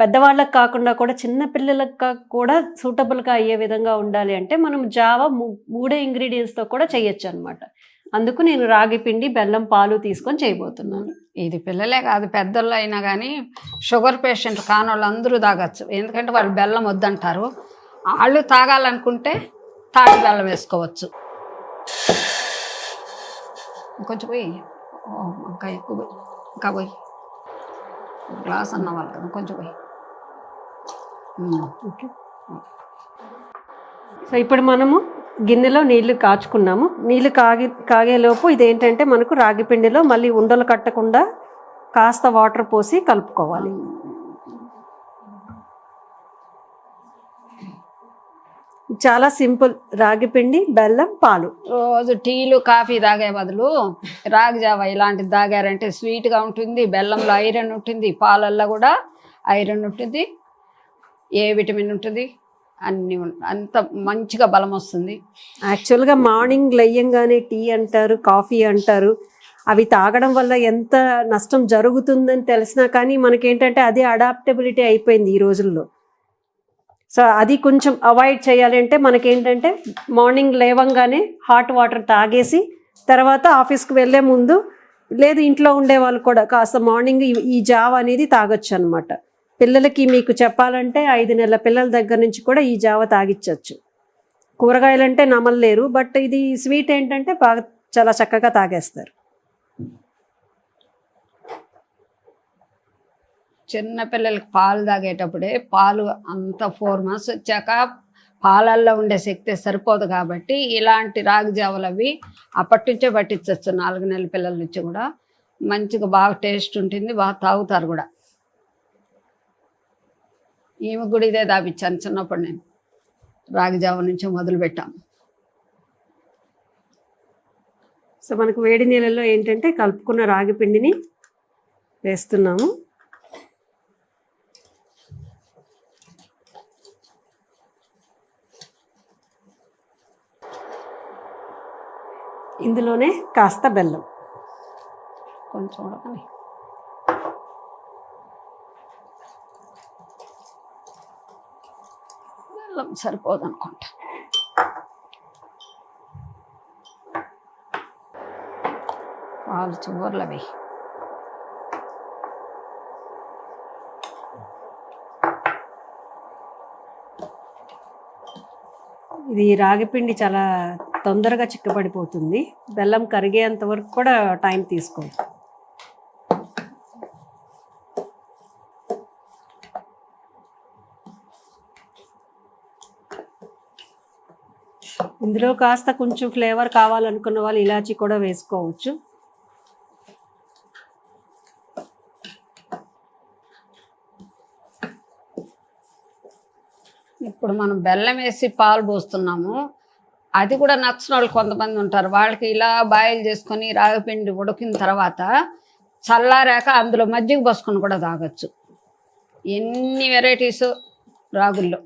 పెద్దవాళ్ళకి కాకుండా కూడా చిన్న పిల్లలకు కూడా సూటబుల్గా అయ్యే విధంగా ఉండాలి అంటే మనం జావా మూ- మూడే ఇంగ్రీడియంట్స్తో కూడా చేయొచ్చు అనమాట అందుకు నేను రాగి పిండి బెల్లం పాలు తీసుకొని చేయబోతున్నాను. ఇది పిల్లలే కాదు పెద్దోళ్ళు అయినా కానీ షుగర్ పేషెంట్ కాని వాళ్ళు అందరూ తాగొచ్చు. ఎందుకంటే వాళ్ళు బెల్లం వద్దంటారు. వాళ్ళు తాగాలనుకుంటే తాటి బెల్లం వేసుకోవచ్చు. కొంచెం పోయి ఇంకా ఎక్కువ ఇంకా పోయి. గ్లాస్ అన్న వాళ్ళు కదా కొంచెం పోయి. సో ఇప్పుడు మనము గిన్నెలో నీళ్ళు కాచుకున్నాము. నీళ్ళు కాగి కాగేలోపు ఇదేంటంటే మనకు రాగి పిండిలో మళ్ళీ ఉండలు కట్టకుండా కాస్త వాటర్ పోసి కలుపుకోవాలి. చాలా సింపుల్ రాగి పిండి బెల్లం పాలు. రోజు టీలు కాఫీ తాగే బదులు రాగి జావ ఇలాంటిది తాగారంటే స్వీట్గా ఉంటుంది బెల్లంలో ఐరన్ ఉంటుంది పాలల్లో కూడా ఐరన్ ఉంటుంది. ఏ విటమిన్ ఉంటుంది? అన్ని అంత మంచిగా బలం వస్తుంది. యాక్చువల్గా మార్నింగ్ లేయంగానే టీ అంటారు కాఫీ అంటారు. అవి తాగడం వల్ల ఎంత నష్టం జరుగుతుందని తెలిసినా కానీ మనకేంటంటే అదే అడాప్టబిలిటీ అయిపోయింది ఈ రోజుల్లో. సో అది కొంచెం అవాయిడ్ చేయాలి అంటే మనకేంటంటే మార్నింగ్ లేవంగానే హాట్ వాటర్ తాగేసి తర్వాత ఆఫీస్కి వెళ్ళే ముందు లేదు ఇంట్లో ఉండే వాళ్ళు కూడా కాస్త మార్నింగ్ ఈ- ఈ జావ అనేది తాగొచ్చు అనమాట పిల్లలకి మీకు చెప్పాలంటే ఐదు నెలల పిల్లల దగ్గర నుంచి కూడా ఈ జావ తాగిచ్చచ్చు. కూరగాయలు అంటే నమలలేరు బట్ ఇది స్వీట్ ఏంటంటే బాగా చాలా చక్కగా తాగేస్తారు. చిన్న పిల్లలకి పాలు తాగేటప్పుడే పాలు అంత ఫోర్ మంత్స్ వచ్చాక పాలల్లో ఉండే శక్తి సరిపోదు కాబట్టి ఇలాంటి రాగి జావలు అవి అప్పటి నుంచే పట్టించవచ్చు నాలుగు నెలల పిల్లల నుంచి కూడా మంచిగా బాగా టేస్ట్ ఉంటుంది బాగా తాగుతారు కూడా. ఈమె కూడా ఇదే తాపించాను చిన్నప్పుడు నేను. రాగి జావ నుంచి మొదలు పెట్టాం సో మనకు వేడి నీళ్ళలో ఏంటంటే కలుపుకున్న రాగి పిండిని వేస్తున్నాము. ఇందులోనే కాస్త బెల్లం. కొంచెం ఉడకని. బెల్లం సరిపోదు అనుకుంటా పాలు చివర్లు అవి ఇది రాగి పిండి చాలా తొందరగా చిక్కబడిపోతుంది. బెల్లం కరిగేంత వరకు కూడా టైం తీసుకోండి ఇందులో కాస్త కొంచెం ఫ్లేవర్ కావాలనుకున్న వాళ్ళు ఇలాచీ కూడా వేసుకోవచ్చు. ఇప్పుడు మనం బెల్లం వేసి పాలు పోస్తున్నాము. అది కూడా నచ్చిన వాళ్ళు కొంతమంది ఉంటారు. వాళ్ళకి ఇలా బాయిల్ చేసుకొని రాగిపిండి ఉడికిన తర్వాత చల్లారాక అందులో మజ్జిగ పోసుకొని కూడా తాగొచ్చు. ఎన్ని వెరైటీస్ రాగుల్లో.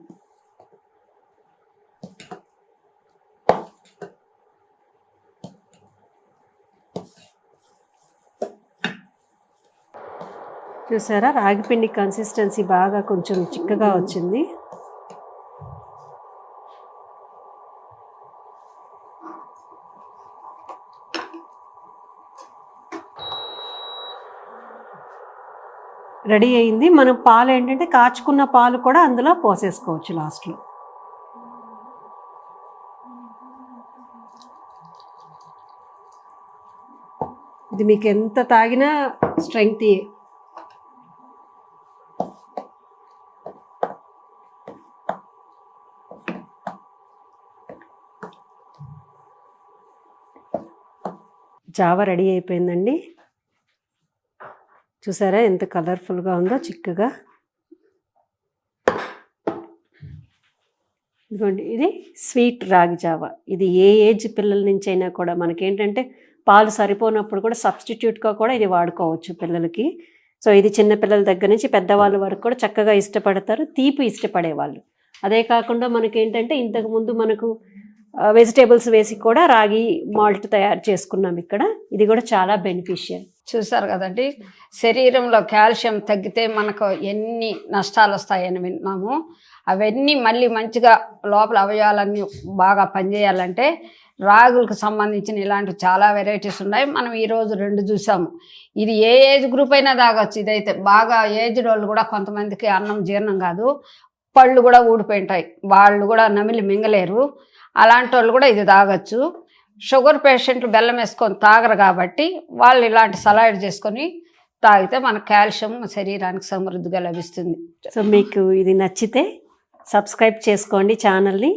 చూసారా? రాగిపిండి కన్సిస్టెన్సీ బాగా కొంచెం చిక్కగా వచ్చింది. రెడీ అయింది. మనం పాలు ఏంటంటే కాచుకున్న పాలు కూడా అందులో పోసేసుకోవచ్చు లాస్ట్లో ఇది మీకు ఎంత తాగినా స్ట్రెంగ్త్ జావ రెడీ అయిపోయిందండి. చూసారా ఎంత కలర్ఫుల్గా ఉందో చిక్కగా. ఇదిగోండి ఇది స్వీట్ రాగి జావ. ఇది ఏ ఏజ్ పిల్లల నుంచి అయినా కూడా మనకేంటంటే పాలు సరిపోనప్పుడు కూడా సబ్స్టిట్యూట్గా కూడా ఇది వాడుకోవచ్చు పిల్లలకి. సో ఇది చిన్న పిల్లల దగ్గర నుంచి పెద్దవాళ్ళ వరకు కూడా చక్కగా ఇష్టపడతారు తీపి ఇష్టపడేవాళ్ళు. అదే కాకుండా మనకేంటంటే ఇంతకుముందు మనకు వెజిటేబుల్స్ వేసి కూడా రాగి మాల్ట్ తయారు చేసుకున్నాం ఇక్కడ. ఇది కూడా చాలా బెనిఫిషియల్. చూసారు కదండి? శరీరంలో కాల్షియం తగ్గితే మనకు ఎన్ని నష్టాలు వస్తాయని విన్నాము. అవన్నీ మళ్ళీ మంచిగా లోపల అవయవాలన్నీ బాగా పనిచేయాలంటే రాగులకు సంబంధించిన ఇలాంటి చాలా వెరైటీస్ ఉన్నాయి. మనం ఈరోజు రెండు చూసాము. ఇది ఏ ఏజ్ గ్రూప్ అయినా తాగొచ్చు. ఇదైతే బాగా ఏజ్డ్ వాళ్ళు కూడా కొంతమందికి అన్నం జీర్ణం కాదు. పళ్ళు కూడా ఊడిపోయింటాయి వాళ్ళు కూడా నమిలి మింగలేరు. అలాంటి వాళ్ళు కూడా ఇది తాగొచ్చు. షుగర్ పేషెంట్లు బెల్లం వేసుకొని తాగరు కాబట్టి వాళ్ళు ఇలాంటి సలాడ్ చేసుకొని తాగితే మన కాల్షియం శరీరానికి సమృద్ధిగా లభిస్తుంది. సో మీకు ఇది నచ్చితే సబ్స్క్రైబ్ చేసుకోండి ఛానల్ని.